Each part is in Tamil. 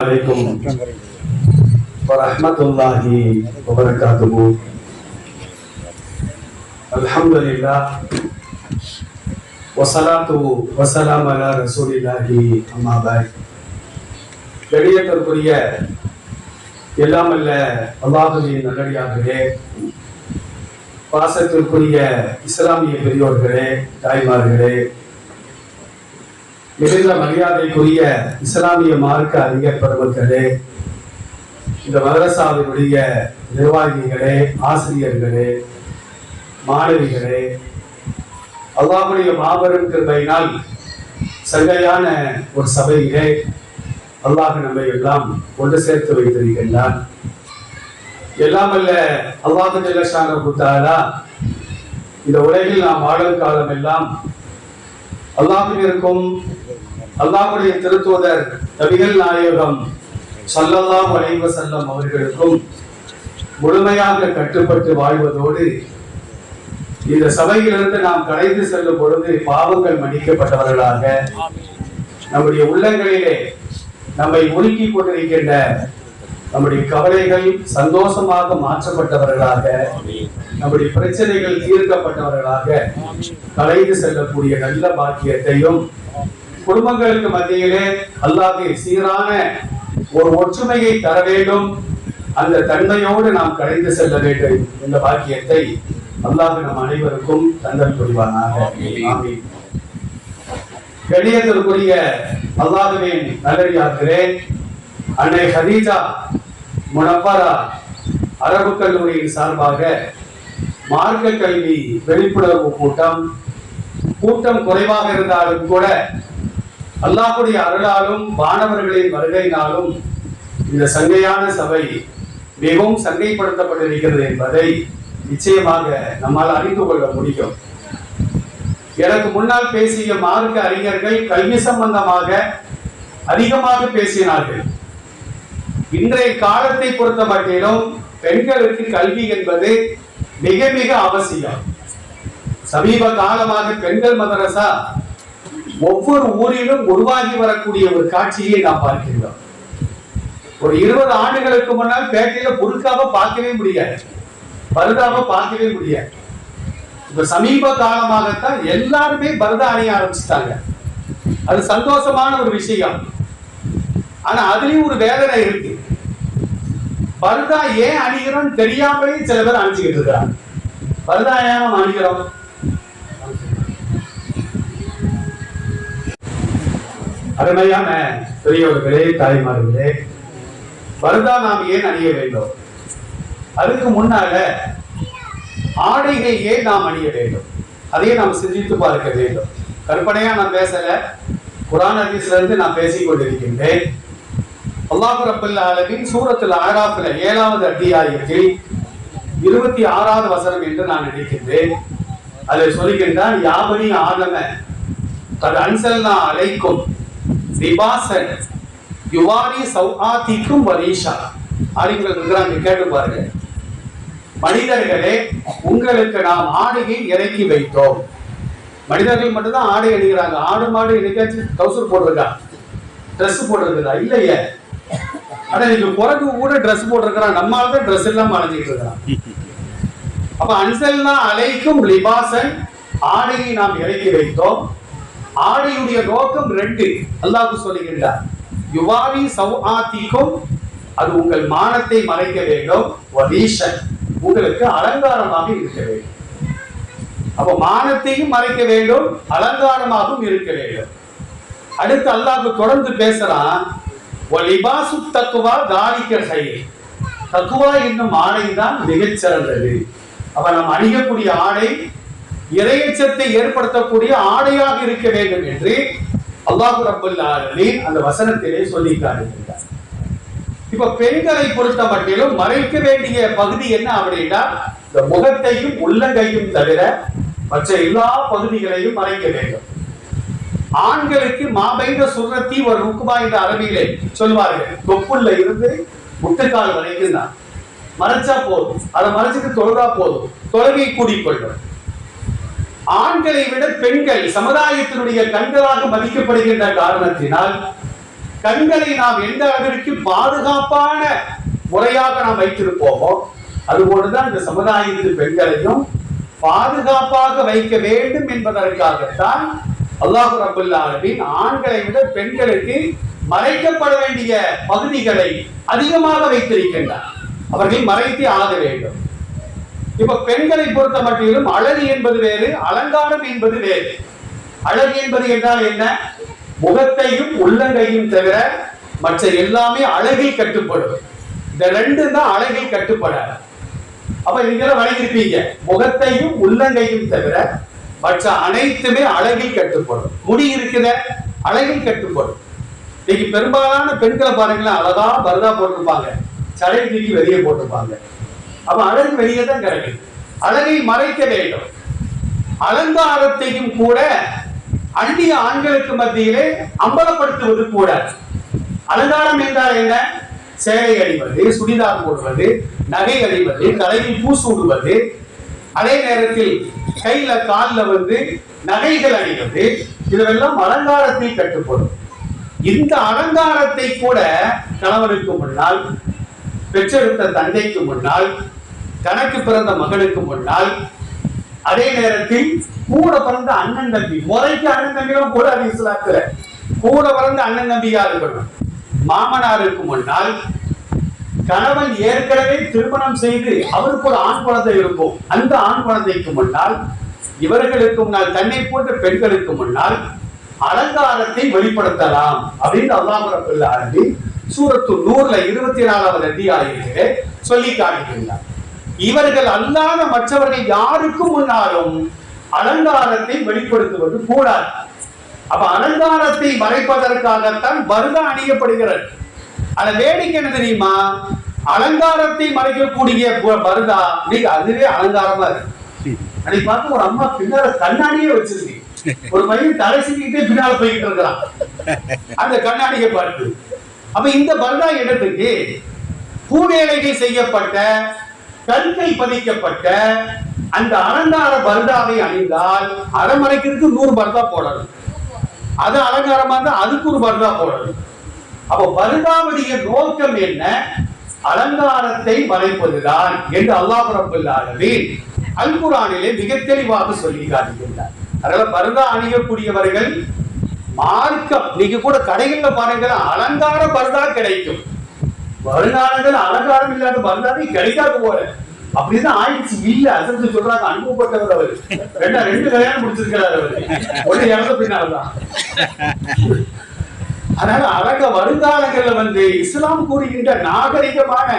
عليكم ورحمة الله وبركاته الحمد لله والصلاة والسلام على رسول الله أما بعد கடியத்திற்குரிய எல்லாம் அல்ல அல்லாஹுவின் நல்லடியார்களே பாசத்திற்குரிய இஸ்லாமிய பெரியோர்களே தாய்மார்களே மிகுந்த மரியாதைக்குரிய இஸ்லாமிய மார்க்க அறிஞர் பெருமக்களே இந்த மதரசாவினுடைய நிர்வாகிகளே ஆசிரியர்களே மாணவிகளே அல்லாவுடைய மாபெரும் கிருபையினால் சங்கையான ஒரு சபையிலே அல்லாஹ் நம்மை எல்லாம் ஒன்று சேர்த்து வைத்திருக்கின்றான். எல்லாம் அல்ல அல்லாஹு ஜல்லஷான கொடுத்தாரா இந்த உலகில் நாம் வாழும் காலம் எல்லாம் அல்லாஹிற்கும் அல்லாஹுடைய திருத்துவதர் நபிகள் நாயகம் ஸல்லல்லாஹு வளைவ செல்லம் அவர்களுக்கும் முழுமையாக கட்டுப்பட்டு வாழ்வதோடு இந்த சபையிலிருந்து நாம் கலைந்து செல்லும் பொழுது பாவங்கள் மன்னிக்கப்பட்டவர்களாக நம்முடைய உள்ளங்களிலே நம்மை உருக்கி கொண்டிருக்கின்ற நம்முடைய கவலைகள் சந்தோஷமாக மாற்றப்பட்டவர்களாக நம்முடைய பிரச்சனைகள் தீர்க்கப்பட்டவர்களாக கலைந்து செல்லக்கூடிய நல்ல பாக்கியத்தையும் குடும்பங்களுக்கு மத்தியிலே அல்லாஹ் சீரான ஒரு ஒற்றுமையை தர வேண்டும். அந்த தன்மையோடு நாம் கலைந்து செல்ல வேண்டும் இந்த பாக்கியத்தை அல்லாஹ் நம் அனைவருக்கும் தந்தல் புரிவானாக. கணியத்திற்குரிய அல்லாஹுவின் நல்லடியார்களே அன்னை ஹதீஜா முனப்பரா அரபு கல்லூரியின் சார்பாக மார்க்க கல்வி விழிப்புணர்வு கூட்டம் கூட்டம் குறைவாக இருந்தாலும் கூட அல்லாஹுடைய அருளாலும் வானவர்களின் வருகையினாலும் இந்த சங்கையான சபை மிகவும் சங்கைப்படுத்தப்பட்டிருக்கிறது என்பதை நிச்சயமாக நம்மால் அறிந்து கொள்ள முடியும். எனக்கு முன்னால் பேசிய மார்க்க அறிஞர்கள் கல்வி சம்பந்தமாக அதிகமாக பேசினார்கள். இன்றைய காலத்தை பொறுத்த மட்டிலும் பெண்களுக்கு கல்வி என்பது மிக மிக அவசியம். சமீப காலமாக பெண்கள் மதரசா ஒவ்வொரு ஊரிலும் உருவாகி வரக்கூடிய ஒரு காட்சியை நாம் பார்க்கிறோம் ஒரு இருபது ஆண்டுகளுக்கு முன்னால் பேட்டையில புழுக்காக பார்க்கவே முடியாது. பருதாக பார்க்கவே முடியாது. இப்ப சமீப காலமாகத்தான் எல்லாருமே பரதா அணிய ஆரம்பிச்சிட்டாங்க. அது சந்தோஷமான ஒரு விஷயம். ஆனா அதுலயும் ஒரு வேதனை இருக்கு. பர்தா ஏன் அணிகிறோம் தெரியாமலே சில பேர் அணிச்சுக்கிட்டு இருக்கிறாங்க. பருதா ஏன் அணிகிறோம்? அருமையான பெரியவர்களே தாய்மார்களே வருதா நாம் ஏன் அணிய வேண்டும்? அதுக்கு முன்னால ஆடைகள் ஏன் நாம் அணிய வேண்டும். அதையே நாம் சிந்தித்து பார்க்க வேண்டும். கற்பனையா நான் பேசல. குரான் ஹதீஸ்ல இருந்து நான் பேசிக் கொண்டிருக்கின்றேன். அல்லாஹு ரப்பல் ஆலமின் சூரத்தில் ஆராஃபில் ஏழாவது அத்தியாயத்தில் இருபத்தி ஆறாவது வசனம் என்று நான் நினைக்கின்றேன். அதில் சொல்லுகின்றான் யாபனி ஆலம அது அன்சல்னா அழைக்கும் லிபாசன் யுவாரி சௌஆத்திக்கும் வரீஷா. அறிஞர்கள் இருக்கிறாங்க கேட்டு பாருங்க. மனிதர்களே உங்களுக்கு நாம் ஆடையை இறக்கி வைத்தோம். மனிதர்கள் மட்டும்தான் ஆடை அணிகிறாங்க. ஆடு மாடு என்னைக்காச்சும் கவுசர் போட்டிருக்கா? ட்ரெஸ் போட்டிருக்குதா? இல்லையே. ஆனா இன்னைக்கு குரங்கு கூட ட்ரெஸ் போட்டிருக்கிறான். நம்மால தான் ட்ரெஸ் இல்லாம அணிஞ்சிட்டு இருக்கிறான். அப்ப அன்சல்னா அலைக்கும் லிபாசன் ஆடையை நாம் இறக்கி வைத்தோம். ஆடையுடைய நோக்கம் ரெண்டு. அல்லாஹ் சொல்லுகின்றார் யுவாவி சௌஆத்திக்கும் அது உங்கள் மானத்தை மறைக்க வேண்டும். வதீஷன் உங்களுக்கு அலங்காரமாக இருக்க வேண்டும். அப்ப மானத்தையும் மறைக்க வேண்டும் அலங்காரமாகவும் இருக்க வேண்டும். அடுத்து அல்லாஹ் தொடர்ந்து பேசுறான் ஒலிபாசு தக்குவா தாரிக்க செயல் தக்குவா என்னும் ஆடை தான் மிகச்சிறந்தது. அப்ப நம்ம அணியக்கூடிய ஆடை இறையச்சத்தை ஏற்படுத்தக்கூடிய ஆடையாக இருக்க வேண்டும் என்று அல்லாஹு ரபுல் அந்த வசனத்திலே சொல்லி இப்ப பெண்களை பொறுத்த மட்டிலும் மறைக்க வேண்டிய பகுதி என்ன அப்படின்னா இந்த முகத்தையும் உள்ளங்கையும் தவிர மற்ற எல்லா பகுதிகளையும் மறைக்க வேண்டும். ஆண்களுக்கு மாபைந்த சுரத்தி ஒரு ருக்குமா என்ற அரபியிலே சொல்வார்கள். தொப்புள்ள இருந்து முட்டுக்கால் வரைக்கும் தான். மறைச்சா போதும். அதை மறைச்சிட்டு தொழுதா போதும். தொழுகை கூடிக்கொள்ளும். ஆண்களை விட பெண்கள் சமுதாயத்தினுடைய கண்களாக மதிக்கப்படுகின்ற காரணத்தினால் கண்களை நாம் எந்த அளவிற்கு பாதுகாப்பான முறையாக நாம் வைத்திருப்போமோ அதுபோலதான் இந்த சமுதாயத்தின் பெண்களையும் பாதுகாப்பாக வைக்க வேண்டும் என்பதற்காகத்தான் அல்லாஹு ரபுல் ஆண்களை விட பெண்களுக்கு மறைக்கப்பட வேண்டிய பகுதிகளை அதிகமாக வைத்திருக்கின்றார். அவர்கள் மறைத்தே ஆக வேண்டும். இப்ப பெண்களை பொறுத்த மட்டிலும் அழகு என்பது வேறு அலங்காரம் என்பது வேறு. அழகு என்பது என்றால் என்ன? முகத்தையும் உள்ளங்கையும் தவிர மற்ற எல்லாமே அழகில் கட்டுப்படும். இந்த ரெண்டு தான் அழகில் கட்டுப்படாது. அப்ப நீங்க வழங்கியிருப்பீங்க முகத்தையும் உள்ளங்கையும் தவிர மற்ற அனைத்துமே அழகில் கட்டுப்படும். முடி இருக்கிற அழகில் கட்டுப்படும். இன்னைக்கு பெரும்பாலான பெண்களை பாருங்களேன் அழகா பரதா போட்டிருப்பாங்க. சடை தூக்கி வெளியே போட்டிருப்பாங்க. அப்ப அழகு வெளியே தான் கிடைக்கும் அழகை மறைக்க வேண்டும். அலங்காரத்தையும் கூட அந்நிய ஆண்களுக்கு மத்தியிலே அம்பலப்படுத்துவது கூட. அலங்காரம் என்றால் என்ன? சேலை அணிவது சுடிதார் போடுவது நகை அணிவது தலையில் பூசூடுவது அதே நேரத்தில் கையில கால்ல வந்து நகைகள் அணிவது. இதுவெல்லாம் அலங்காரத்தில் கட்டுப்படும். இந்த அலங்காரத்தை கூட கணவனுக்கு முன்னால் பெற்றெடுத்த தந்தைக்கு முன்னால் தனக்கு பிறந்த மகனுக்கு முன்னால் அதே நேரத்தில் கூட பிறந்த அண்ணன் தம்பி முறைக்கு அண்ணன் தம்பிகளும் கூட அது இஸ்லாத்துல. கூட பிறந்த அண்ணன் தம்பியா இருக்கணும் மாமனாருக்கு முன்னால் கணவன் ஏற்கனவே திருமணம் செய்து அவருக்கு ஒரு ஆண் குழந்தை இருக்கும். அந்த ஆண் குழந்தைக்கு முன்னால் இவர்களுக்கு முன்னால் தன்னை போன்ற பெண்களுக்கு முன்னால் அலங்காரத்தை வெளிப்படுத்தலாம் அப்படின்னு அல்லாஹ் ரபுல் சூரத்து நூறுல இருபத்தி நாலாவது அத்தியாயத்திலே சொல்லி காட்டுகின்றார். இவர்கள் அல்லாத மற்றவர்கள் யாருக்கும் முன்னாலும் அலங்காரத்தை வெளிப்படுத்துவது கூடாது. அப்ப அலங்காரத்தை மறைப்பதற்காகத்தான் பருதா அணியப்படுகிறது. அந்த வேடிக்கை என்ன தெரியுமா? அலங்காரத்தை மறைக்கக்கூடிய வருதா நீங்க அதுவே அலங்காரமா இருக்கு. அன்னைக்கு பார்த்து ஒரு அம்மா பின்னால கண்ணாடியே வச்சிருக்கீங்க ஒரு பையன் தலை சிக்கிட்டே பின்னால போயிட்டு இருக்கிறான். அந்த கண்ணாடியை பார்த்து அப்ப இந்த பர்தா இடத்துக்கு பூவேலைகள் செய்யப்பட்ட கற்கள் பதிக்கப்பட்ட அந்த அலங்கார பர்தாவை அணிந்தால் அரைமறைக்கிறதுக்கு நூறு பர்தா போடணும். அது அலங்காரமா இருந்தா அதுக்கு ஒரு பர்தா போடணும். அப்ப பர்தாவுடைய நோக்கம் என்ன? அலங்காரத்தை மறைப்பதுதான் என்று அல்லாஹ் ரப்பல் அல் மிக தெளிவாக சொல்லி காட்டுகின்றார். அதனால பருதா அணியக்கூடியவர்கள் மார்க்கம். நீங்க கூட கடைகள்ல பாருங்க அலங்கார பருதா கிடைக்கும். வருங்காலங்கள் அலங்காரம் இல்லாத பருதாவே கிடைக்காது போல அப்படிதான் ஆயிடுச்சு. இல்ல அசந்து சொல்றாங்க அனுபவப்பட்டவர் அவர். ரெண்டா ரெண்டு கல்யாணம் முடிச்சிருக்கிறார் அவரு. ஒண்ணு இறந்த பின்னால்தான் அதனால அழக வருங்காலங்கள்ல வந்து இஸ்லாம் கூறுகின்ற நாகரிகமான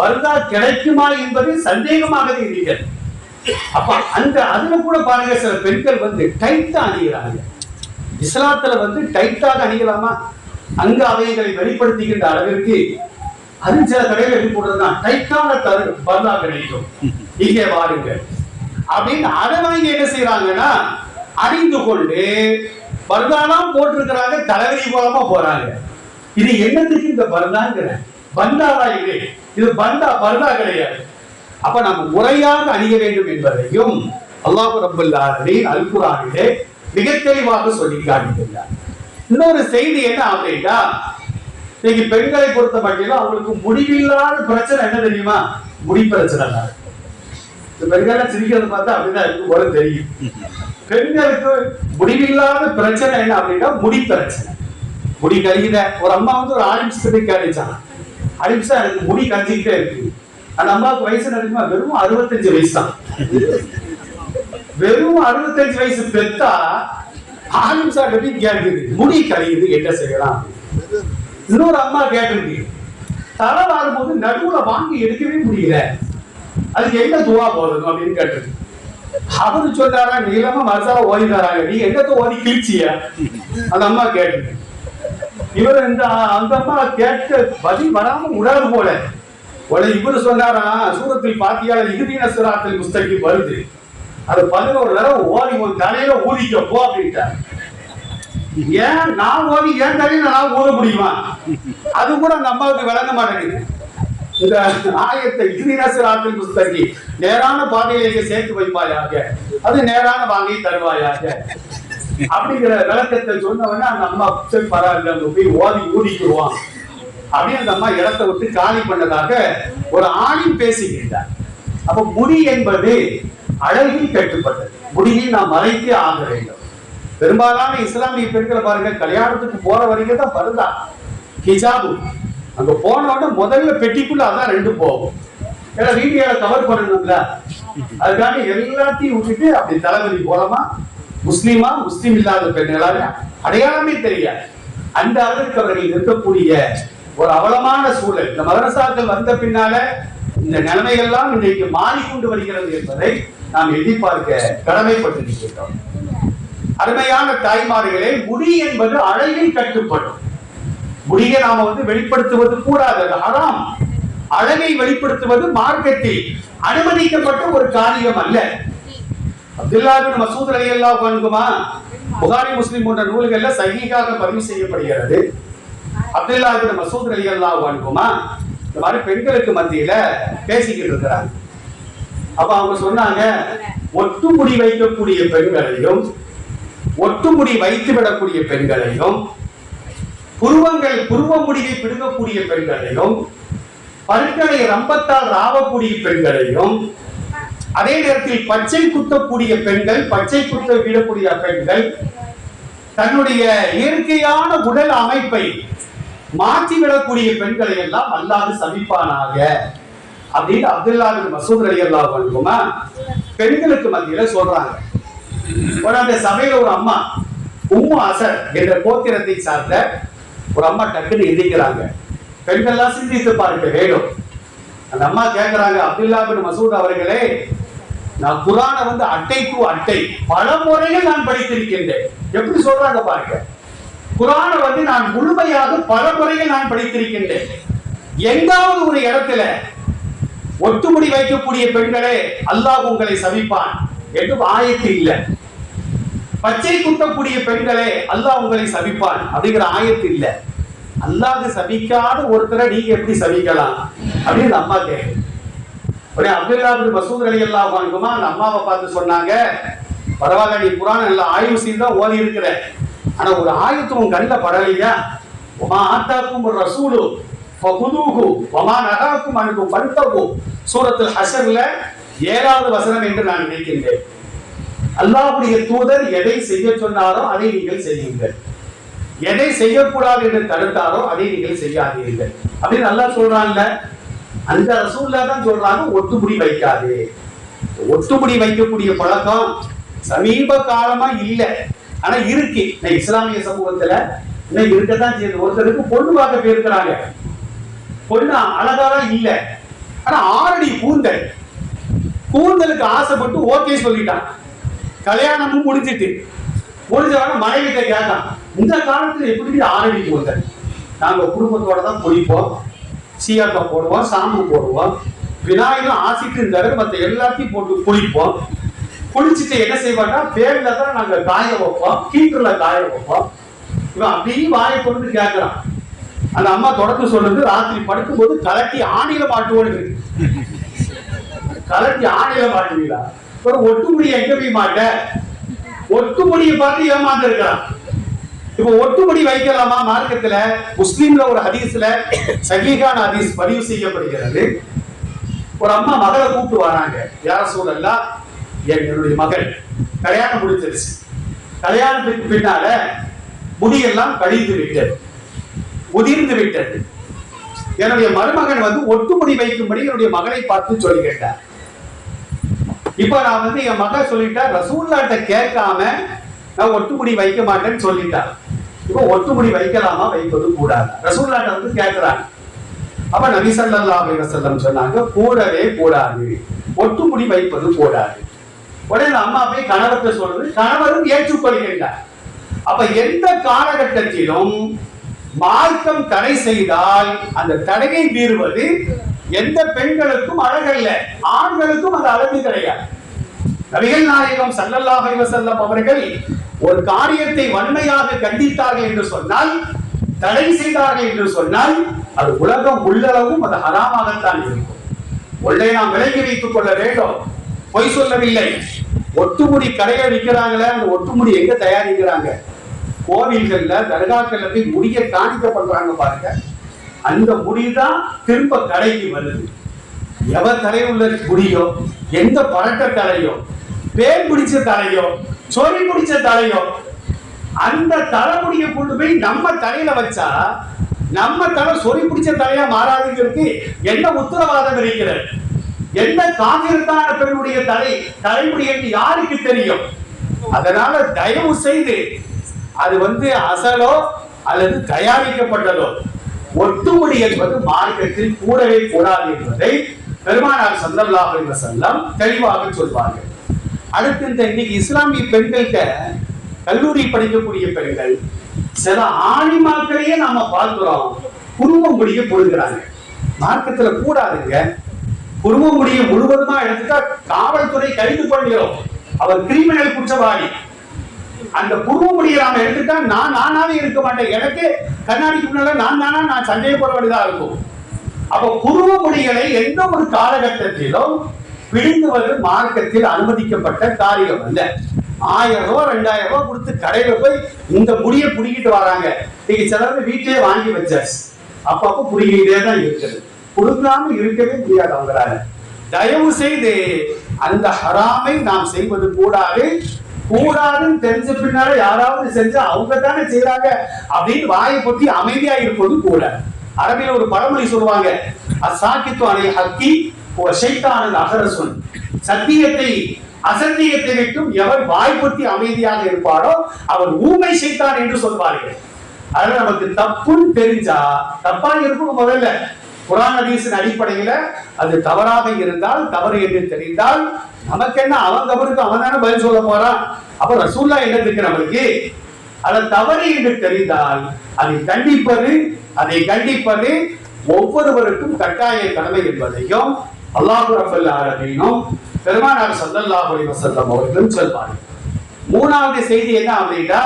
வருதா கிடைக்குமா என்பது சந்தேகமாக இருக்கிறது அப்ப அந்த அதுல கூட பாருங்க சில பெண்கள் வந்து டைட்டா அணிகிறாங்க. இஸ்லாத்துல வந்து டைட்டாக அணியலாமா? அங்க அவைகளை வெளிப்படுத்துகின்ற அளவிற்கு அது சில கடையில் எப்படி போடுறதுதான் டைட்டான தரு பருதா கிடைக்கும் இங்கே வாருங்க. அப்படின்னு அடவாங்க என்ன செய்யறாங்கன்னா அறிந்து கொண்டு பர்தாலாம் போட்டிருக்கிறாங்க தலைவலி மூலமா போறாங்க. இது என்னத்துக்கு இந்த பர்தாங்கிற? பந்தாவா இது. இது பந்தா பர்தா கிடையாது. அப்ப நம்ம முறையாக அணிய வேண்டும் என்பதையும் அல்லாஹு ரப்பல் அல்குரானிலே மிக தெளிவாக சொல்லி காட்டுகிறார் இன்னொரு செய்தி என்ன அப்படின்னா இன்னைக்கு பெண்களை பொறுத்த மட்டும் அவங்களுக்கு முடிவில்லாத பிரச்சனை என்ன தெரியுமா? முடி பிரச்சனை தான். பெண்களை சிரிக்கிறது பார்த்தா அப்படிதான் இருக்கு போல தெரியும். பெண்களுக்கு முடிவில்லாத பிரச்சனை என்ன அப்படின்னா முடி பிரச்சனை. முடி கழித ஒரு அம்மா வந்து ஒரு ஆறு நிமிஷத்துக்கு போய் கேட்டுச்சான் எனக்கு முடி கழிஞ்சிக்கிட்டே இருக்கு. அந்த அம்மாவுக்கு வயசு நினைக்குமா வெறும் அறுபத்தஞ்சு வயசு தான் வெறும் அறுபத்தஞ்சு வயசு பெத்தா ஆறு நிமிஷம் கேட்குது முடி கழியுது என்ன செய்யலாம்? இன்னொரு அம்மா கேட்டிருக்கு தலை வாரும்போது நடுவுல வாங்கி எடுக்கவே முடியல. அதுக்கு என்ன துவா போடணும் அப்படின்னு கேட்டிருக்கு அவரு சொல்றாரா நீளமா மனசால ஓதி தராங்க. நீ என்னத்த ஓதி கிழிச்சிய? அந்த அம்மா கேட்டிருக்கு இவர் இந்த அந்த அம்மா கேட்டு பதில் வராம உடாது போல. உடனே இவரு சொன்னாரா? சூரத்தில் பாத்தியால இறுதின சிராத்தில் புஸ்தகி வருது. அது பதினோரு தடவை ஓதி ஒரு தலையில ஊதிக்க போ அப்படின்ட்டார். ஏன்? நான் ஓதி ஏன் தலையில நான் ஊத முடியுமா? அது கூட அந்த அம்மாவுக்கு விளங்க மாட்டேங்குது. இந்த ஆயத்தை இறுதினசிராத்தில் புஸ்தகி நேரான பாதையிலேயே சேர்த்து வைப்பாயாக. அது நேரான வாங்கி தருவாயாக. அப்படிங்கிற விளக்கத்தை சொன்னவன அந்த அம்மா பரவாயில்ல போய் ஓதி ஊதிக்குருவான் அப்படின்னு அந்த அம்மா இடத்தை விட்டு காலி பண்ணதாக ஒரு ஆணின் பேசிக்கிட்டார் அப்ப முடி என்பது அழகில் கட்டுப்பட்டது. முடியை நாம் மறைத்து ஆக வேண்டும். பெரும்பாலான இஸ்லாமிய பெண்களை பாருங்க கல்யாணத்துக்கு போற வரைக்கும் தான் வருதா? ஹிஜாபு. அங்க போன உடனே முதல்ல பெட்டிக்குள்ள அதான் ரெண்டு போகும். ஏன்னா வீடியோல கவர் பண்ணணும்ல. அதுக்காக எல்லாத்தையும் விட்டுட்டு அப்படி தளபதி போலமா? முஸ்லீமா? முஸ்லீம் இல்லாத பெண்களாக அடையாளமே தெரியாது. அந்த அளவிற்கு அவர்கள் இருக்கக்கூடிய ஒரு அவலமான சூழல். இந்த மதரசாக்கள் வந்த பின்னால இந்த நிலைமைகள்லாம் இன்றைக்கு மாறிக்கொண்டு வருகிறது என்பதை நாம் எதிர்பார்க்க கடமைப்பட்டிருக்கின்றோம் அருமையான தாய்மார்களே முடி என்பது அழகில் கட்டுப்படும். முடியை நாம வந்து வெளிப்படுத்துவது கூடாது அது ஹராம். அழகை வெளிப்படுத்துவது மார்க்கத்தில் அனுமதிக்கப்பட்ட ஒரு காரியம் அல்ல. அப்துல்லாபின் மசூத் ரலியல்லாஹு அன்ஹுமா புகாரி முஸ்லிம் போன்ற நூல்கள்ல சஹீஹாக பதிவு செய்யப்படுகிறது. அப்துல்லா பின் மசூத் ரலியல்லாஹு அன்ஹுமா இந்த மாதிரி பெண்களுக்கு மத்தியில பேசிக்கிட்டு இருக்கிறாங்க. அப்ப அவங்க சொன்னாங்க ஒட்டுமுடி வைக்கக்கூடிய பெண்களையும் ஒட்டுமுடி வைத்து விடக்கூடிய பெண்களையும் புருவங்கள் புருவ முடிவை பிடுங்கக்கூடிய பெண்களையும் பற்களை ரம்பத்தால் ராவக்கூடிய பெண்களையும் அதே நேரத்தில் பச்சை குத்தக்கூடிய பெண்கள் பச்சை குத்த விடக்கூடிய பெண்கள் தன்னுடைய இயற்கையான உடல் அமைப்பை மாற்றி விடக்கூடிய பெண்களை எல்லாம் அல்லாது சபிப்பானாக. அப்படின்னு அப்துல்லா மசூத் அலி அல்லா பண்ணுமா பெண்களுக்கு மத்தியில சொல்றாங்க. ஒரு அந்த சபையில ஒரு அம்மா உம்மு அசர் என்ற கோத்திரத்தை சார்ந்த ஒரு அம்மா டக்குன்னு எதிர்க்கிறாங்க பெண்கள்லாம் சிந்தித்து பார்க்க வேண்டும். அந்த அம்மா கேட்கிறாங்க அப்துல்லா பின் மசூத் அவர்களே நான் குரானை வந்து அட்டை டு அட்டை பல முறைகள் நான் படித்திருக்கின்றேன். எப்படி சொல்றாங்க பாருங்க. குரானை வந்து நான் முழுமையாக பல முறையில் நான் படித்திருக்கின்றேன். எங்காவது ஒரு இடத்துல ஒட்டுமுடி வைக்கக்கூடிய பெண்களே அல்லாஹ் உங்களை சபிப்பான். என்று ஆயத்து இல்லை. பச்சை குத்தக்கூடிய பெண்களே அல்லாஹ் உங்களை சபிப்பான் அப்படிங்கிற ஆயத்து இல்லை. அல்லாஹ் சபிக்காத ஒருத்தரை நீங்க எப்படி சபிக்கலாம்? அப்படின்னு அம்மா கேட்கு உடனே அப்துல்லா பின் மசூத் அலி அல்லா அந்த அம்மாவை பார்த்து சொன்னாங்க பரவாயில்ல நீ குரான் எல்லாம் ஆய்வு செய்து தான் ஓதி இருக்கிற ஆனா ஒரு ஆயத்து உன் கண்ணில் படலையா? உமா ஆத்தாக்கும் ஒரு ரசூலு வமா நகாக்கும் அனுக்கும் படுத்தகு சூரத்துல் ஏழாவது வசனம் என்று நான் நினைக்கின்றேன். அல்லாஹ்வுடைய தூதர் எதை செய்ய சொன்னாரோ அதை நீங்கள் செய்யுங்கள். எதை செய்யக்கூடாது என்று தடுத்தாரோ அதை நீங்கள் செய்யாதீர்கள். அப்படின்னு நல்லா சொல்றான்ல அந்த ரசூல்லா தான் சொல்றாங்க ஒட்டுமுடி வைக்காதே. ஒட்டுமுடி வைக்கக்கூடிய பழக்கம் சமீப காலமா இல்ல. ஆனா இருக்கு. இந்த இஸ்லாமிய சமூகத்துல இன்னும் இருக்கத்தான் செய்யுது. ஒருத்தருக்கு பொண்ணு பார்க்க போயிருக்கிறாங்க. பொண்ணு அழகாதான் இல்ல. ஆனா ஆரடி கூந்தல். கூந்தலுக்கு ஆசைப்பட்டு ஓகே சொல்லிட்டான். கல்யாணமும் முடிஞ்சிட்டு. முடிஞ்சவன மனைவிட்ட கேட்டான் இந்த காலத்துல எப்படி ஆரடி கூந்தல்? நாங்க குடும்பத்தோட தான் குளிப்போம். சீயாக்கா போடுவோம் சாம்பு போடுவோம். விநாயகர் ஆசிட்டு இருந்தாரு மற்ற எல்லாத்தையும் போட்டு குளிப்போம். குளிச்சுட்டு என்ன செய்வாங்கன்னா பேர்ல தான் நாங்க காய வைப்போம் ஹீட்டர்ல காய வைப்போம். இவன் அப்படியே வாயை கொண்டு கேட்கிறான் அந்த அம்மா தொடர்ந்து சொல்லுது ராத்திரி படுக்கும்போது கலட்டி ஆணியில மாட்டுவோன்னு கலட்டி ஆணியில மாட்டுவீங்களா? ஒரு ஒட்டுமுடி எங்க போய் மாட்ட? ஒட்டுமுடியை பார்த்து ஏமாந்து இருக்கிறான் இப்ப ஒட்டுமுடி வைக்கலாமா மார்க்கத்துல? முஸ்லீம்ல ஒரு ஹதீஸ்ல சகீகான ஹதீஸ் பதிவு செய்யப்படுகிறது. ஒரு அம்மா மகளை கூப்பிட்டு வராங்க. யார சூழல்லாம் என்னுடைய மகள் கல்யாணம் முடிஞ்சிருச்சு. கல்யாணத்துக்கு பின்னால முடியெல்லாம் கழிந்து விட்டது. உதிர்ந்து விட்டது. என்னுடைய மருமகன் வந்து ஒட்டுமுடி வைக்கும்படி என்னுடைய மகளை பார்த்து சொல்லி கேட்டார். இப்ப நான் வந்து என் மகள் சொல்லிட்டா ரசூல்லாட்ட கேட்காம நான் ஒட்டுமுடி வைக்க மாட்டேன்னு சொல்லிட்டான் இப்போ ஒட்டுமுடி வைக்கலாமா? வைப்பது கூடாது. ரசூல்லாட்ட வந்து கேட்கிறான் அப்ப நபி சல்லா அலி வசல்லம் சொன்னாங்க கூடவே கூடாது. ஒட்டுமுடி வைப்பது கூடாது. உடனே அம்மா போய் கணவர்கிட்ட சொல்றது கணவரும் ஏற்றுக்கொள்கின்றார். அப்ப எந்த காலகட்டத்திலும் மார்க்கம் தடை செய்தால் அந்த தடையை மீறுவது எந்த பெண்களுக்கும் அழகல்ல ஆண்களுக்கும் அது அழகு கிடையாது. நபிகள் நாயகம் ஸல்லல்லாஹு அலைஹி அவர்கள் ஒரு காரியத்தை வன்மையாக கண்டித்தார்கள் என்று சொன்னால் தடை செய்தார்கள் என்று சொன்னால் அது உலகம் உள்ளளவும் அது ஹராமாகத்தான் இருக்கும். உள்ளே நாம் விலகி வைத்துக் கொள்ள வேண்டும். பொய் சொல்லவில்லை. ஒட்டுமுடி கடையில விற்கிறாங்களே அந்த ஒட்டுமுடி எங்க தயாரிக்கிறாங்க? கோவில்கள்ல தர்காக்கள்ல போய் முடிய காணிக்க பண்றாங்க பாருங்க. அந்த முடிதான் திரும்ப கடைக்கு வருது. எவ தலையுள்ள முடியோ எந்த பறக்க தலையோ பேர் பிடிச்ச தலையோ சொறி பிடிச்ச தலையோ அந்த தலைமுடியை கொண்டு போய் நம்ம தலையில வச்சா நம்ம தலை சொறி பிடிச்ச தலையா மாறாதுங்கிறதுக்கு என்ன உத்தரவாதம் இருக்கிறது? எந்த காவிரத்தான பெண்ணுடைய தலை தலைமுடி என்று யாருக்கு தெரியும்? அதனால தயவு செய்து அது வந்து அசலோ அல்லது தயாரிக்கப்பட்டதோ. ஒட்டுமுடி என்பது மார்க்கத்தில் கூடவே கூடாது என்பதை பெருமானார் சல்லல்லாஹு அலைஹி வஸல்லம் தெளிவாக சொல்வார்கள். அடுத்து இந்த இன்னைக்கு இஸ்லாமிய பெண்கள்கிட்ட கல்லூரி படிக்கக்கூடிய பெண்கள் சில ஆணிமாக்களையே நாம பார்க்கிறோம். குடும்பம் முடிய போடுகிறாங்க. மார்க்கத்துல கூடாதுங்க. குடும்ப முடிய முழுவதுமா எடுத்துட்டா காவல்துறை கைது பண்ணுகிறோம் அவர் கிரிமினல் குற்றவாளி. அந்த குடும்ப முடியை நாம எடுத்துட்டா நான் நானாவே இருக்க மாட்டேன். எனக்கு கண்ணாடிக்கு முன்னால நான் நானா நான் சந்தேகப்பட வேண்டியதா இருக்கும். அப்ப குருவ முடிகளை எந்த ஒரு காலகட்டத்திலும் பிடிங்குவது மார்க்கத்தில் அனுமதிக்கப்பட்ட காரியம் அல்ல. ஆயிரம் ரூபாய் ரெண்டாயிரம் ரூபாய் கொடுத்து கடையில போய் இந்த முடியை புடிக்கிட்டு வராங்க. நீங்க சிலர் வீட்டிலே வாங்கி வச்சாச்சு. அப்பப்போ புடிக்கிட்டே தான் இருக்குது. கொடுக்காம இருக்கவே முடியாது அவங்களால. தயவு செய்து அந்த ஹராமை நாம் செய்வது கூடாது. கூடாதுன்னு தெரிஞ்ச பின்னால யாராவது செஞ்சா அவங்க தானே செய்யறாங்க அப்படின்னு வாயை பத்தி அமைதியா இருப்பது கூட. அரபில ஒரு பழமொழி சொல்லுவாங்க அசாக்கித்து அணை ஹக்கி சைத்தானது ஷைத்தானது அகரசுன் சத்தியத்தை அசத்தியத்தை விட்டும் எவர் வாய்ப்பத்தி அமைதியாக இருப்பாரோ அவர் ஊமை செய்தான் என்று சொல்வார்கள். அதனால நமக்கு தப்புன்னு தெரிஞ்சா தப்பா இருக்கும் முதல்ல. குரான் ஹதீஸின் அடிப்படையில அது தவறாக இருந்தால் தவறு என்று தெரிந்தால் நமக்கு என்ன அவன் தவறுக்கு அவன் தானே பதில் சொல்ல போறான்? அப்ப ரசூல்லா என்ன இருக்கு நம்மளுக்கு அதை தவறு என்று தெரிந்தால் அதை கண்டிப்பது அதை கண்டிப்பது ஒவ்வொருவருக்கும் கட்டாய கடமை என்பதையும் அல்லாஹு ரபுல் ஆலமீனும் பெருமானார் சல்லல்லாஹு அலைஹி வஸல்லம் அவர்களும் சொல்வார்கள். மூணாவது செய்தி என்ன அப்படின்னா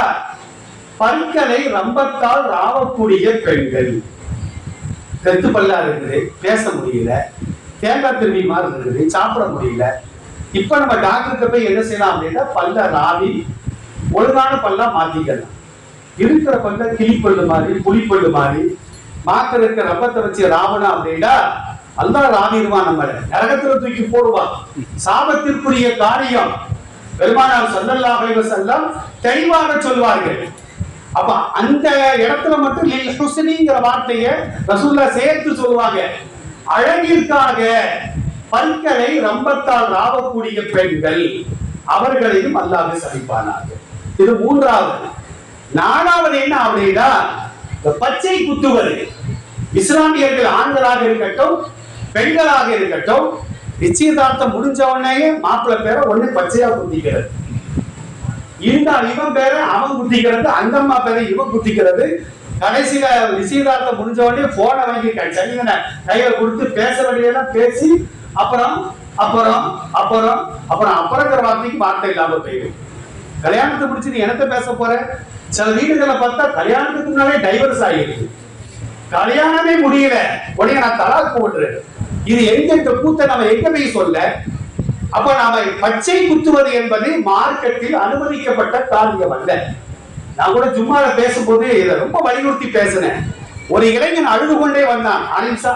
பற்களை ரம்பத்தால் ராவக்கூடிய பெண்கள். செத்து பல்லா இருக்குது பேச முடியல தேங்காய் திரும்பி மாதிரி இருக்குது சாப்பிட முடியல. இப்ப நம்ம டாக்டருக்கு போய் என்ன செய்யலாம் அப்படின்னா பல்ல ராவி ஒழுங்கான பல்லா மாத்திக்கலாம். இருக்கிற பல்ல கிளிப்பல்லு மாதிரி புளிப்பல்லு மாதிரி. மாத்திர இருக்க ரப்பத்தை வச்சு ராவணம் அப்படின்னா அல்லா ராவிடுவான் நம்மள நரகத்துல தூக்கி போடுவான். சாபத்திற்குரிய காரியம். பெருமானார் ஸல்லல்லாஹு செல்லம் தெளிவாக சொல்வார்கள் அப்ப அந்த இடத்துல மட்டும் லில் ஹுஸ்னிங்கிற வார்த்தையை ரசூல்லா சேர்த்து சொல்லுவாங்க. அழகிற்காக பற்களை ரம்பத்தால் ராவக்கூடிய பெண்கள் அவர்களையும் அல்லாது சபிப்பானாங்க இது மூன்றாவது. நாலாவது என்ன அப்படின்னா இந்த பச்சை குத்துவது. இஸ்லாமியர்கள் ஆண்களாக இருக்கட்டும் பெண்களாக இருக்கட்டும் நிச்சயதார்த்தம் முடிஞ்ச உடனே மாப்பிள்ளை பேரை ஒண்ணு பச்சையா குத்திக்கிறது. இந்த இவன் பேரை அவன் குத்திக்கிறது அந்த அம்மா பேரை இவன் குத்திக்கிறது கடைசியில நிச்சயதார்த்தம் முடிஞ்ச உடனே போனை வாங்கி க- கையை கையில கொடுத்து பேச வேண்டியதெல்லாம் பேசி அப்புறம் அப்புறம் அப்புறம் அப்புறம் அப்புறங்கிற வார்த்தைக்கு வார்த்தை இல்லாம போயிடும். கல்யாணத்தை முடிச்சு நீ என்னத்த பேச போற? சில வீடுகளை பார்த்தா கல்யாணத்துக்கு முன்னாலே டைவர்ஸ் ஆகிருக்கு கல்யாணமே முடியல. உடனே நான் தலாக் போடுறேன். இது எங்க இந்த கூத்த நம்ம எங்க போய் சொல்ல? அப்ப நாம பச்சை குத்துவது என்பது மார்க்கத்தில் அனுமதிக்கப்பட்ட காரியம் அல்ல நான் கூட ஜும்மால பேசும்போது இதை ரொம்ப வலியுறுத்தி பேசினேன். ஒரு இளைஞன் அழுது கொண்டே வந்தான். அனிம்சா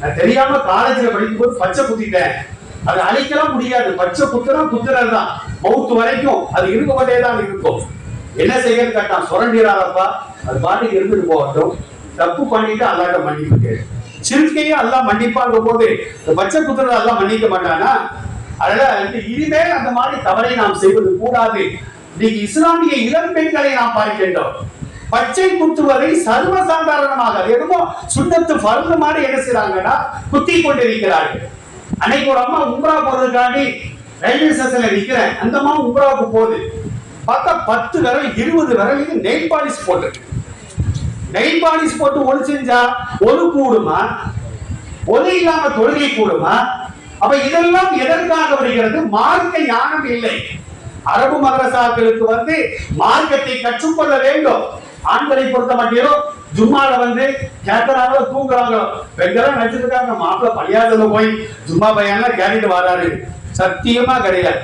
நான் தெரியாம காலேஜ்ல படிக்கும்போது பச்சை குத்திட்டேன். அது அழிக்கலாம் முடியாது. பச்சை குத்துனா குத்துறது தான். மவுத்து வரைக்கும் அது இருக்க கொண்டே தான் இருக்கும். என்ன செய்யன்னு கேட்டான். சுரண்டிடாதப்பா அது பாட்டுக்கு இருந்துட்டு போகட்டும். தப்பு பண்ணிட்டு அல்லாட்ட மன்னிப்பு கேடு சிறுக்கையும் அல்லாஹ் மன்னிப்பாங்க போது இந்த பச்சை குத்துறது அல்லாஹ் மன்னிக்க மாட்டானா? அதனால வந்து இனிமேல் அந்த மாதிரி தவறை நாம் செய்வது கூடாது. இன்னைக்கு இஸ்லாமிய இளம் பெண்களை நாம் பார்க்கின்றோம். பச்சை குத்துவதை சர்வசாதாரணமாக அது என்னமோ சுண்ணத்து பருந்து மாதிரி என்ன செய்யறாங்கன்னா குத்தி கொண்டிருக்கிறார்கள். அன்னைக்கு ஒரு அம்மா உம்ரா போறதுக்காண்டி ரயில்வே ஸ்டேஷன்ல நிக்கிறேன். அந்த அம்மா உம்ராவுக்கு போகுது. பார்த்தா பத்து விரல் இருபது விரலுக்கு நெயில் பாலிஷ் போட்டு நெயில் பாலிஷ் போட்டு ஒளி செஞ்சா ஒளி கூடுமா? ஒளி இல்லாம தொழுகை கூடுமா? அப்ப இதெல்லாம் எதற்காக வருகிறது? மார்க்க ஞானம் இல்லை. அரபு மதரசாக்களுக்கு வந்து மார்க்கத்தை கற்றுக்கொள்ள வேண்டும். ஆண்களை பொறுத்த மட்டும் ஜும்மால வந்து கேட்கறாங்களோ தூங்குறாங்களோ பெண்களும் நினைச்சிட்டு இருக்காங்க மாப்பிள்ள பள்ளியாசல போய் ஜும்மா பையன்லாம் கேட்டுட்டு வராரு. சத்தியமா கிடையாது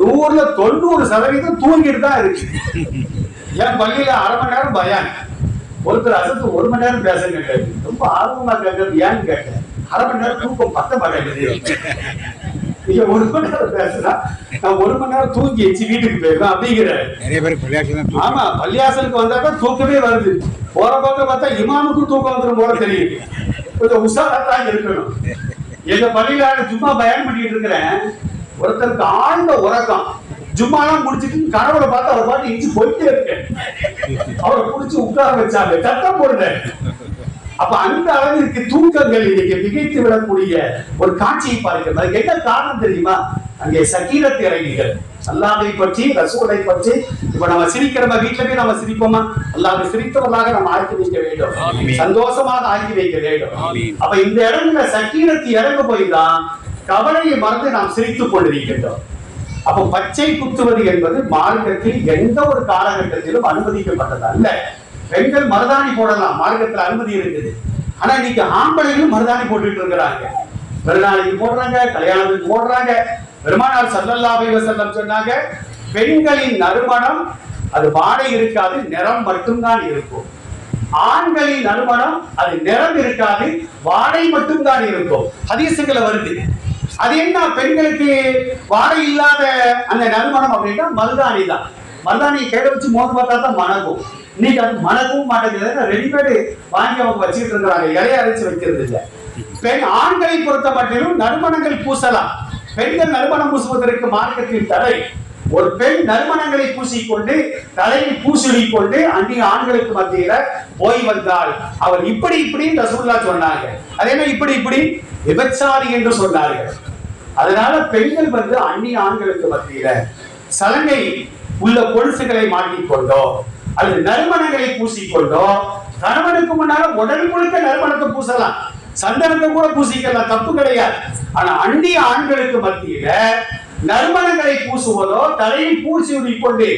நூறுல தொண்ணூறு சதவீதம் தூங்கிட்டு தான் இருக்கு. என் பள்ளியில அரை மணி நேரம் பயான். ஒருத்தர் அசத்து ஒரு மணி நேரம் பேச கேட்டாரு. ரொம்ப ஆர்வமா கேட்கறது ஏன்னு கேட்டேன். அரை மணி நேரம் தூக்கம் பத்த மாட்டேங்குது. நீங்க ஒரு மணி நேரம் பேசுனா நான் ஒரு மணி நேரம் தூங்கி வச்சு வீட்டுக்கு போயிருக்கோம் அப்படிங்கிறாரு நிறைய பேர் தூக்கம். ஆமா பள்ளியாசலுக்கு வந்தாக்கா தூக்கமே வருது. போற பக்கம் பார்த்தா இமாமுக்கும் தூக்கம் வந்துடும் போல தெரியும் கொஞ்சம் உஷாரா தான் இருக்கணும். எங்க பள்ளியில சும்மா பயன் பண்ணிட்டு இருக்கிறேன். ஒருத்தருக்கு ஆழ்ந்த உறக்கம். ஜும்மாலாம் முடிச்சிட்டு கனவுல பார்த்து அவர் பாட்டு இடிச்சு போயிட்டே இருக்கேன். அவரை புடிச்சு உட்கார வச்சாங்க. சத்தம் போடுங்க அப்ப அந்த அளவிற்கு தூக்கங்கள் இன்னைக்கு மிகைத்து விடக்கூடிய ஒரு காட்சியை பார்க்கிறது அதுக்கு என்ன காரணம் தெரியுமா? அங்கே சக்கீரத் இறங்கிகள். அல்லாஹை பற்றி ரசூலை பற்றி இப்ப நம்ம சிரிக்கிறோமா வீட்டுல போய் நம்ம சிரிப்போமா? அல்லாஹ் சிரித்தவர்களாக நம்ம ஆக்கி வைக்க வேண்டும். சந்தோஷமாக ஆக்கி வைக்க வேண்டும். அப்ப இந்த இடத்துல சக்கீரத்து இறங்க போய் தான் கவலையை மறந்து நாம் சிரித்துக் கொண்டிருக்கின்றோம். அப்ப பச்சை குத்துவது என்பது மார்க்கத்தில் எந்த ஒரு காலகட்டத்திலும் அனுமதிக்கப்பட்டது அல்ல பெண்கள் மருதாணி போடலாம் மார்க்கத்தில் அனுமதி இருக்குது. ஆனா இன்னைக்கு ஆம்பளைகளும் மருதாணி போட்டுட்டு இருக்கிறாங்க. பிறநாளைக்கு போடுறாங்க கல்யாணத்துக்கு போடுறாங்க. பெருமானார் சல்லல்லாஹு வசல்லம் சொன்னாங்க பெண்களின் நறுமணம் அது வாடை இருக்காது நிறம் மட்டும்தான் இருக்கும். ஆண்களின் நறுமணம் அது நிறம் இருக்காது வாடை மட்டும்தான் இருக்கும். ஹதீசுகளை வருது. அது என்ன பெண்களுக்கு வாடை இல்லாத அந்த நறுமணம் அப்படின்னா மருதாணி தான். மருதாணியை கையில வச்சு மோந்து பார்த்தா தான் மணக்கும். இன்னைக்கு அது மனதும் மாட்டேங்குது ரெடிமேடு வாங்கி அவங்க வச்சுட்டு இருக்கிறாங்க. இலைய அரைச்சு வைக்கிறது இல்லை. பெண் ஆண்களை பொறுத்த மட்டிலும் நறுமணங்கள் பூசலாம். பெண்கள் நறுமணம் பூசுவதற்கு மார்க்கத்தில் தடை. ஒரு பெண் நறுமணங்களை பூசிக்கொண்டு தலையில் பூசுடி கொண்டு அந்நிய ஆண்களுக்கு மத்தியில போய் வந்தால் அவள் இப்படி இப்படி ரசூல்லா சொன்னாங்க. அதே மாதிரி இப்படி இப்படி விபச்சாரி என்று சொன்னார்கள். அதனால பெண்கள் வந்து அந்நிய ஆண்களுக்கு மத்தியில சலங்கை உள்ள கொலுசுகளை மாட்டிக்கொண்டோ அல்லது நறுமணங்களை பூசிக்கொண்டோ கணவனுக்கு முன்னால உடல் முழுக்க நறுமணத்தை பூசலாம். சந்தனத்தை கூட பூசிக்கலாம் தப்பு கிடையாது. ஆனா அந்நிய ஆண்களுக்கு மத்தியில நறுமணங்களை பூசுவதோ தலையில் பூசி கொண்டு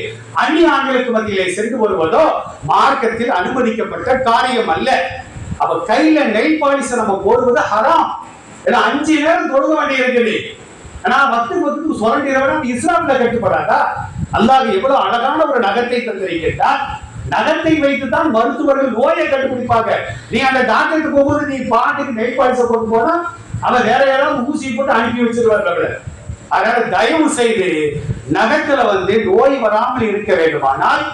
அந்நிய ஆண்களுக்கு மத்தியிலே சென்று வருவதோ மார்க்கத்தில் அனுமதிக்கப்பட்ட காரியம் அல்ல. அப்ப கையில நெல் பாலிச நம்ம போடுவது ஹராம். ஏன்னா அஞ்சு நேரம் தொழுக வேண்டி இருக்குது ஆனா பத்து பத்துக்கு சுரண்டிடவனா இஸ்லாம்ல கட்டுப்படாதா? அல்லாஹ் எவ்வளவு அழகான ஒரு நகத்தை தந்திருக்கின்றார். நகத்தை வைத்து தான் மருத்துவர்கள் நோயை கண்டுபிடிப்பாங்க. நீ அந்த டாக்டருக்கு போகும்போது நீ பாட்டுக்கு நெல் பாலிச போட்டு போனா அவன் வேற யாராவது ஊசி போட்டு அனுப்பி வச்சிருவார் நம்மள. அதனால தயவு செய்து நகத்துல வந்து நோய் வராமல் இருக்க வேண்டுமானால்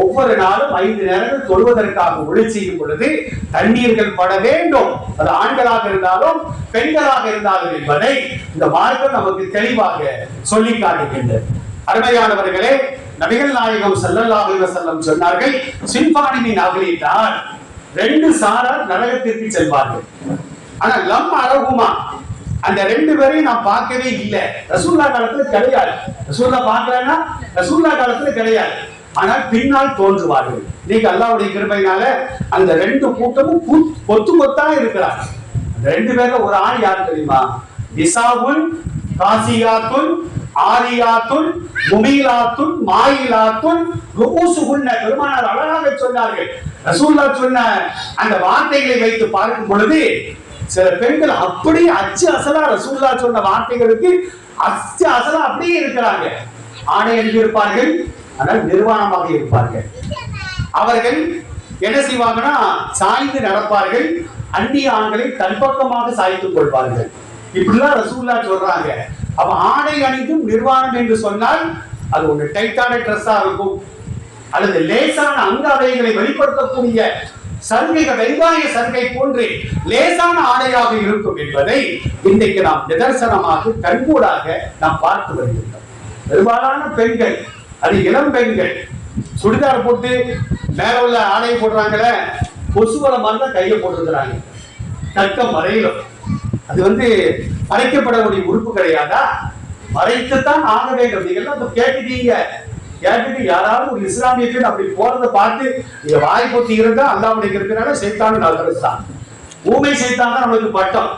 ஒவ்வொரு நாளும் ஐந்து நேரங்கள் தொழுவதற்காக ஒளி செய்யும் பொழுது தண்ணீர்கள் பட வேண்டும். அது ஆண்களாக இருந்தாலும் பெண்களாக இருந்தாலும் என்பதை இந்த மார்க்கம் நமக்கு தெளிவாக சொல்லி காட்டுகின்றது. அருமையானவர்களே நபிகள் நாயகம் செல்லல்லா செல்லம் சொன்னார்கள் சின்பானிமின் அகலிட்டார் ரெண்டு சாரார் நரகத்திற்கு செல்வார்கள். ஆனா லம் அரகுமா அந்த ரெண்டு பேரையும் நான் பார்க்கவே இல்லை. ரசூல்லா காலத்துல கிடையாது. ரசூல்லா பார்க்கலன்னா ரசூல்லா காலத்துல கிடையாது. ஆனால் பின்னால் தோன்றுவார்கள். இன்னைக்கு அல்லாவுடைய கிருபையினால அந்த ரெண்டு கூட்டமும் கூ- கொத்து கொத்தா இருக்கிறார் ரெண்டு பேர்ல ஒரு ஆள் யார் தெரியுமா? நிசாவுன் காசியாத்துன் ஆரியாத்துன் முமீலாத்துன் மாயிலாத்துன் ருபூசுகுன்ன பெருமானார் அழகாக சொன்னார்கள். ரசூல்லா சொன்ன அந்த வார்த்தைகளை வைத்து பார்க்கும் பொழுது சில பெண்கள் அப்படியே அச்சு அசலா ரசூல்லா சொன்ன வார்த்தைகளுக்கு அச்சு அசலா அப்படியே இருக்கிறாங்க. ஆணை ஆடை அணிந்திருப்பார்கள் ஆனால் நிர்வாணமாக இருப்பார்கள். அவர்கள் என்ன செய்வாங்கன்னா சாய்ந்து நடப்பார்கள் அந்நிய ஆண்களை தன்பக்கமாக சாய்த்துக் கொள்வார்கள். இப்படிலாம் ரசூல்லா சொல்றாங்க. அப்ப ஆடை அணிந்தும் நிர்வாணம் என்று சொன்னால் அது ஒண்ணு டைட்டான ட்ரெஸ்ஸா இருக்கும். அல்லது லேசான அங்க அவைகளை வெளிப்படுத்தக்கூடிய சர்வீக வெங்காய சருகை போன்று லேசான ஆடையாக இருக்கும் என்பதை இன்றைக்கு நாம் நிதர்சனமாக கண்கூடாக நாம் பார்த்து வருகின்றோம். பெரும்பாலான பெண்கள் அது இளம் பெண்கள் சுடிதார் போட்டு மேல உள்ள ஆடையை போடுறாங்களே கொசுவலமாக மாதிரி தான் கையை போட்டுருக்கிறாங்க. கற்கம் வரையிலும் அது வந்து மறைக்கப்படக்கூடிய உறுப்பு கிடையாதா மறைத்துத்தான் ஆக வேண்டும். நீங்க எல்லாம் கேட்டுட்டீங்க. கேட்டுட்டு யாராவது ஒரு இஸ்லாமிய பெண் அப்படி போறதை பார்த்து நீங்க வாய் பொத்தி இருந்தா அல்லாவுடைய இருக்கிறனால சைத்தான் நல்லதுதான் ஊமை சைத்தான் தான் நம்மளுக்கு பட்டம்.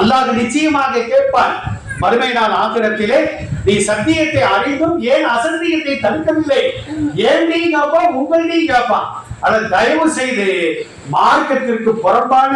அல்லாஹ் நிச்சயமாக கேட்பான் மறுமை நாள் ஆக்கிரத்திலே நீ சத்தியத்தை அறிந்தும் ஏன் அசத்தியத்தை தடுக்கவில்லை? ஏன் நீ கேப்பா உங்கள் நீ கேட்பான். அதை தயவு செய்து மார்க்கத்திற்கு புறம்பான